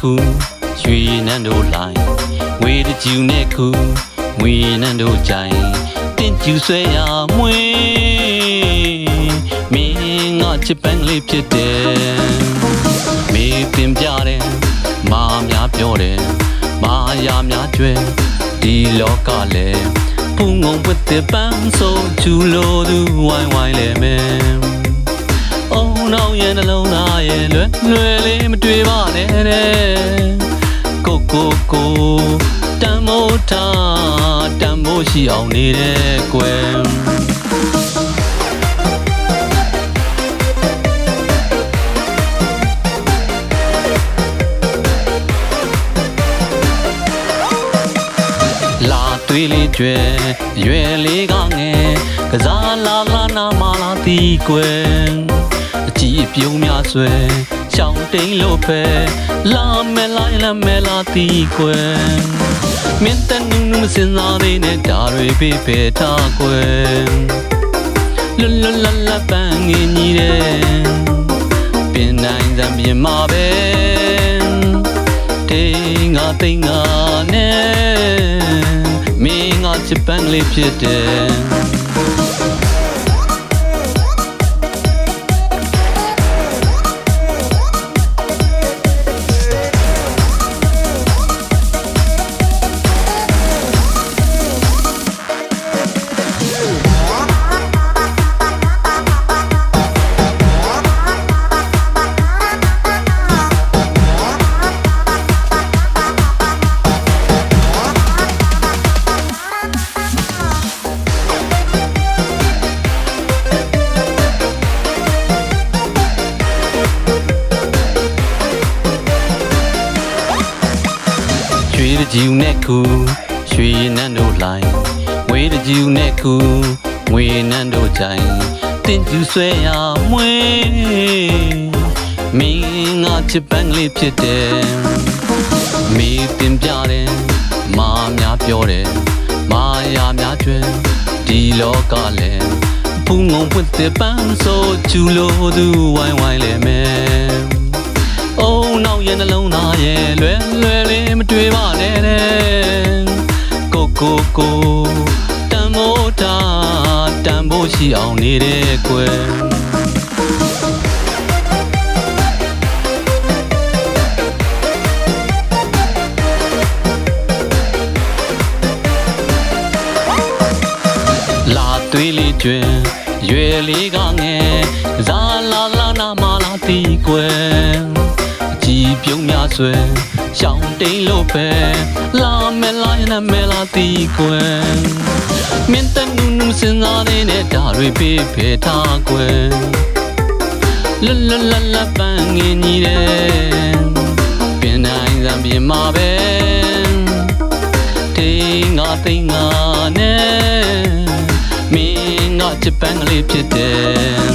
ခုရွှေနန်းတို့လိုက်ငွေတကျူနဲ့ခုငွေနန်းတို့ကြိုင်တင်ကျူဆွဲရမွေမင်းငါချစ်ပန်းလေးဖြစ်တယ်မေးတင်ပြတယ်မာများပြောတယ်မာယာများကျွဲဒီလောကလည်းပူငုံပွတ်တဲ့ပန်းဆိုချူလို့သူဝိုင်းဝိုင်းလဲမယ်အုံနောက်ရဲ့နှလုံးသားရဲ့ လွယ်လွယ်လေးမတွေ့ပါနဲ့တဲ့ကိုကိုကိုတမ်းမိုးထားတမ်းမိုးရှိအောင်နေတဲ့ကွယ်လာသွေးလေးကျွဲရွယ်လေးကငယ်ကစားလာလာနာမလာတီကွယ်အ ကြည့်ပြုံးများဆွဲရှောင်းတိန်လို့ပဲလာမဲလိုက်လာမဲလာတီကွယ်မင်းတနုံနုမစင်စားသေးနဲ့ဒါတွေပေးပေထားကွယ်လွတ်လွတ်လပ်လပ်ပန်းငင်းကြီးတဲ့ပင်နိုင်စံပြင်မှာပဲတေးငါသိငါနဲ့မင်းငါချစ်ပန်းလေးဖြစ်တယ် ရွှေတကြူနဲ့ခုရွှေနန်းတို့လိုက်ငွေတကြူနဲ့ခုငွေနန်းတို့ကြိုင်တင်ကျူဆွဲရမွေမင်းငါချစ်ပန်းကလေးဖြစ်တယ်မေးတင်ပြတယ်မာများပြောတယ်မာယာများကျွဲဒီလောကလည်းပူငုံပွတ်တဲ့ပန်းဆိုချူလို့သူဝိုင်းဝိုင်းလဲမယ်အုံနောက်ရဲ့နှလုံးသားရဲ့လွယ်လွယ်လေး ရှိအောင်နေတဲ့ကွယ်လာသွေးလေးကျွင်ရွယ်လေးကငယ်ကစားလာလာနာမလာတီကွယ်အကြည် ပြုံးများဆွဲရှောင်းတိန်လို့ပဲလာမဲလာရနမဲလာတီကွယ်မင်းတနုနုစင်စားနေတဲ့ဓာတွေပေးဖေထားကွယ်လလလလပန်းငင်းကြီးတဲ့ပင်နိုင်စံပြင်မှာပဲတေးငါသိငါနဲ့မင်းငါချစ်ပန်းကလေးဖြစ်တယ်